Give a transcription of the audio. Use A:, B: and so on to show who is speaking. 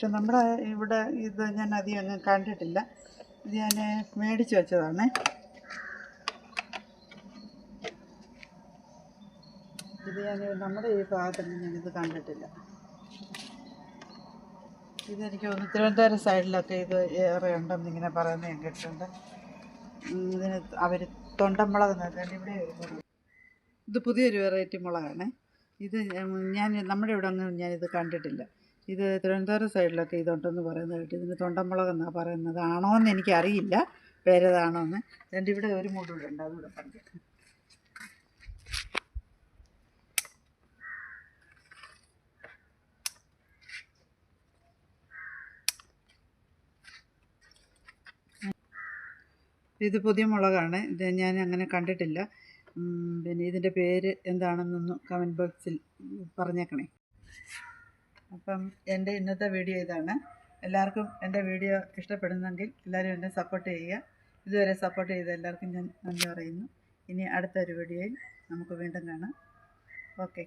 A: പക്ഷെ നമ്മുടെ ഇവിടെ ഇത് ഞാൻ അധികം അങ്ങ് കണ്ടിട്ടില്ല. ഇത് ഞാൻ മേടിച്ച് വെച്ചതാണ്. ഇത് ഞാൻ നമ്മുടെ ഈ ഭാഗത്തൊന്നും ഞാനിത് കണ്ടിട്ടില്ല. ഇതെനിക്ക് തോന്നുന്നു തിരുവനന്തപുരം സൈഡിലൊക്കെ ഇത് ഏറെ ഉണ്ടെന്ന് ഇങ്ങനെ പറയുന്നത് ഞാൻ കേട്ടിട്ടുണ്ട്. ഇതിന് അവർ തൊണ്ടമുളക് നൽകേണ്ട ഇവിടെ. ഇത് പുതിയൊരു വെറൈറ്റി മുളകാണ്. ഇത് ഞാൻ നമ്മുടെ ഇവിടെ ഒന്നും ഞാനിത് കണ്ടിട്ടില്ല. ഇത് തിരുവനന്തപുരം സൈഡിലൊക്കെ ഇതുണ്ടെന്ന് പറയുന്നത് കേട്ട് ഇതിന് തൊണ്ടമുളക് എന്നാണ് പറയുന്നത്. ആണോ എന്ന് എനിക്കറിയില്ല. പേരതാണോ എന്ന് എന്റെ ഇവിടെ ഒരു മൂട് ഇവിടെ ഉണ്ട്. അതുകൂടെ പറഞ്ഞു ഇത് പുതിയ മുളകാണ്. ഇത് ഞാൻ അങ്ങനെ കണ്ടിട്ടില്ല. പിന്നെ ഇതിന്റെ പേര് എന്താണെന്നൊന്ന് കമന്റ് ബോക്സിൽ പറഞ്ഞേക്കണേ. അപ്പം എന്റെ ഇന്നത്തെ വീഡിയോ ഇതാണ്. എല്ലാവർക്കും എന്റെ വീഡിയോ ഇഷ്ടപ്പെടുന്നെങ്കിൽ എല്ലാവരും എന്നെ സപ്പോർട്ട് ചെയ്യുക. ഇതുവരെ സപ്പോർട്ട് ചെയ്ത എല്ലാവർക്കും ഞാൻ നന്ദി പറയുന്നു. ഇനി അടുത്തൊരു വീഡിയോയിൽ നമുക്ക് വീണ്ടും കാണാം. ഓക്കെ